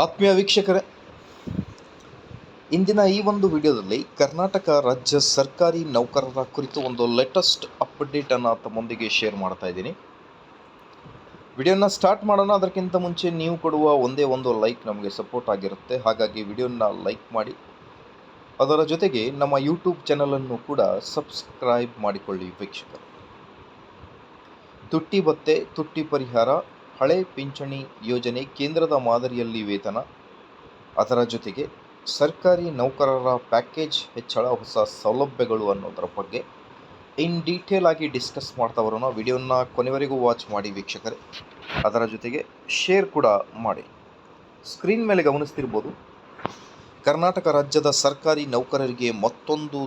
ಆತ್ಮೀಯ ವೀಕ್ಷಕರೇ, ಇಂದಿನ ಈ ಒಂದು ವಿಡಿಯೋದಲ್ಲಿ ಕರ್ನಾಟಕ ರಾಜ್ಯ ಸರ್ಕಾರಿ ನೌಕರರ ಕುರಿತು ಒಂದು ಲೇಟೆಸ್ಟ್ ಅಪ್ಡೇಟನ್ನು ತಮ್ಮೊಂದಿಗೆ ಶೇರ್ ಮಾಡ್ತಾ ಇದ್ದೀನಿ. ವಿಡಿಯೋನ ಸ್ಟಾರ್ಟ್ ಮಾಡೋಣ, ಅದಕ್ಕಿಂತ ಮುಂಚೆ ನೀವು ಕೊಡುವ ಒಂದೇ ಒಂದು ಲೈಕ್ ನಮಗೆ ಸಪೋರ್ಟ್ ಆಗಿರುತ್ತೆ. ಹಾಗಾಗಿ ವಿಡಿಯೋನ ಲೈಕ್ ಮಾಡಿ. ಅದರ ಜೊತೆಗೆ ನಮ್ಮ ಯೂಟ್ಯೂಬ್ ಚಾನಲನ್ನು ಕೂಡ ಸಬ್ಸ್ಕ್ರೈಬ್ ಮಾಡಿಕೊಳ್ಳಿ ವೀಕ್ಷಕರು. ತುಟ್ಟಿ ಭತ್ತೆ ತುಟ್ಟಿ ಪರಿಹಾರ ಹಳೆ ಪಿಂಚಣಿ ಯೋಜನೆ ಕೇಂದ್ರದ ಮಾದರಿಯಲ್ಲಿ ವೇತನ. ಅದರ ಜೊತೆಗೆ ಸರ್ಕಾರಿ ನೌಕರರ ಪ್ಯಾಕೇಜ್ ಹೆಚ್ಚಳ, ಹೊಸ ಸೌಲಭ್ಯಗಳು ಅನ್ನೋದರ ಬಗ್ಗೆ ಇನ್ ಡೀಟೇಲ್ ಆಗಿ ಡಿಸ್ಕಸ್ ಮಾಡ್ತಾ ಬರೋಣ ವಿಡಿಯೋನ ಕೊನೆವರೆಗೂ ವಾಚ್ ಮಾಡಿ ವೀಕ್ಷಕರೇ. ಅದರ ಜೊತೆಗೆ ಶೇರ್ ಕೂಡ ಮಾಡಿ. ಸ್ಕ್ರೀನ್ ಮೇಲೆ ಗಮನಿಸ್ತಿರ್ಬೋದು, ಕರ್ನಾಟಕ ರಾಜ್ಯದ ಸರ್ಕಾರಿ ನೌಕರರಿಗೆ ಮತ್ತೊಂದು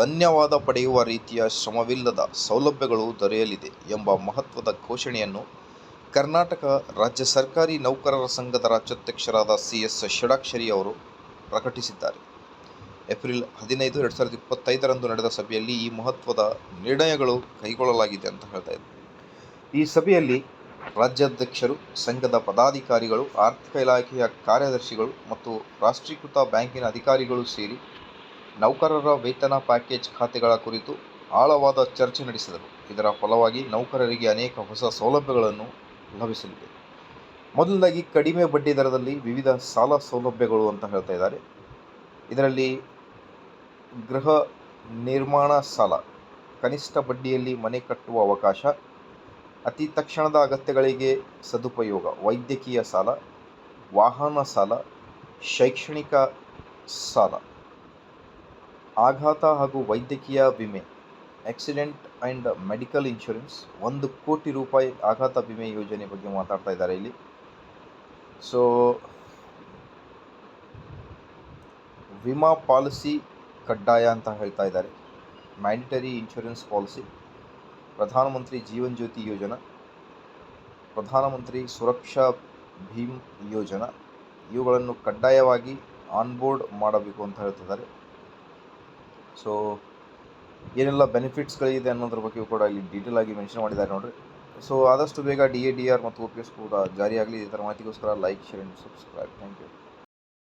ಧನ್ಯವಾದ ಪಡೆಯುವ ರೀತಿಯ ಶ್ರಮವಿಲ್ಲದ ಸೌಲಭ್ಯಗಳು ದೊರೆಯಲಿದೆ ಎಂಬ ಮಹತ್ವದ ಘೋಷಣೆಯನ್ನು ಕರ್ನಾಟಕ ರಾಜ್ಯ ಸರ್ಕಾರಿ ನೌಕರರ ಸಂಘದ ರಾಜ್ಯಾಧ್ಯಕ್ಷರಾದ ಸಿ ಎಸ್ ಷಡಾಕ್ಷರಿ ಅವರು ಪ್ರಕಟಿಸಿದ್ದಾರೆ. ಏಪ್ರಿಲ್ ಹದಿನೈದು, ಎರಡು ಸಾವಿರದ ಇಪ್ಪತ್ತೈದರಂದು ನಡೆದ ಸಭೆಯಲ್ಲಿ ಈ ಮಹತ್ವದ ನಿರ್ಣಯಗಳು ಕೈಗೊಳ್ಳಲಾಗಿದೆ ಅಂತ ಹೇಳ್ತಾ ಇದ್ದಾರೆ. ಈ ಸಭೆಯಲ್ಲಿ ರಾಜ್ಯಾಧ್ಯಕ್ಷರು, ಸಂಘದ ಪದಾಧಿಕಾರಿಗಳು, ಆರ್ಥಿಕ ಇಲಾಖೆಯ ಕಾರ್ಯದರ್ಶಿಗಳು ಮತ್ತು ರಾಷ್ಟ್ರೀಕೃತ ಬ್ಯಾಂಕಿನ ಅಧಿಕಾರಿಗಳು ಸೇರಿ ನೌಕರರ ವೇತನ ಪ್ಯಾಕೇಜ್ ಖಾತೆಗಳ ಕುರಿತು ಆಳವಾದ ಚರ್ಚೆ ನಡೆಸಿದರು. ಇದರ ಫಲವಾಗಿ ನೌಕರರಿಗೆ ಅನೇಕ ಹೊಸ ಸೌಲಭ್ಯಗಳನ್ನು ಲಭಿಸಲಿದೆ. ಮೊದಲಾಗಿ ಕಡಿಮೆ ಬಡ್ಡಿ ದರದಲ್ಲಿ ವಿವಿಧ ಸಾಲ ಸೌಲಭ್ಯಗಳು ಅಂತ ಹೇಳ್ತಾ ಇದ್ದಾರೆ. ಇದರಲ್ಲಿ ಗೃಹ ನಿರ್ಮಾಣ ಸಾಲ, ಕನಿಷ್ಠ ಬಡ್ಡಿಯಲ್ಲಿ ಮನೆ ಕಟ್ಟುವ ಅವಕಾಶ, ಅತಿ ತಕ್ಷಣದ ಅಗತ್ಯಗಳಿಗೆ ಸದುಪಯೋಗ, ವೈದ್ಯಕೀಯ ಸಾಲ, ವಾಹನ ಸಾಲ, ಶೈಕ್ಷಣಿಕ ಸಾಲ. ಆಘಾತ ಹಾಗೂ ವೈದ್ಯಕೀಯ ವಿಮೆ, ಆಕ್ಸಿಡೆಂಟ್ ಆ್ಯಂಡ್ ಮೆಡಿಕಲ್ ಇನ್ಶೂರೆನ್ಸ್, ಒಂದು ಕೋಟಿ ರೂಪಾಯಿ ಆಘಾತ ವಿಮೆ ಯೋಜನೆ ಬಗ್ಗೆ ಮಾತಾಡ್ತಾ ಇದ್ದಾರೆ ಇಲ್ಲಿ. ಸೊ ವಿಮಾ ಪಾಲಿಸಿ ಕಡ್ಡಾಯ ಅಂತ ಹೇಳ್ತಾ ಇದ್ದಾರೆ. ಮ್ಯಾಂಡಿಟರಿ ಇನ್ಶೂರೆನ್ಸ್ ಪಾಲಿಸಿ ಪ್ರಧಾನಮಂತ್ರಿ ಜೀವನ್ ಜ್ಯೋತಿ ಯೋಜನಾ, ಪ್ರಧಾನಮಂತ್ರಿ ಸುರಕ್ಷಾ ಭೀಮ್ ಯೋಜನಾ, ಇವುಗಳನ್ನು ಕಡ್ಡಾಯವಾಗಿ ಆನ್ಬೋರ್ಡ್ ಮಾಡಬೇಕು ಅಂತ ಹೇಳ್ತಿದ್ದಾರೆ ಸೊ ಏನೆಲ್ಲ ಬೆನಿಫಿಟ್ಸ್ಗಳಿದೆ ಅನ್ನೋದ್ರ ಬಗ್ಗೆ ಕೂಡ ಇಲ್ಲಿ ಡೀಟೇಲ್ ಆಗಿ ಮೆನ್ಷನ್ ಮಾಡಿದ್ದಾರೆ ನೋಡ್ರಿ. ಸೊ ಆದಷ್ಟು ಬೇಗ ಡಿ ಎ ಡಿ ಆರ್ ಮತ್ತು ಓ ಪಿ ಎಸ್ ಕೂಡ ಜಾರಿಯಾಗಲಿ. ಥರ ಮಾಹಿತಿಗೋಸ್ಕರ like share and subscribe thank you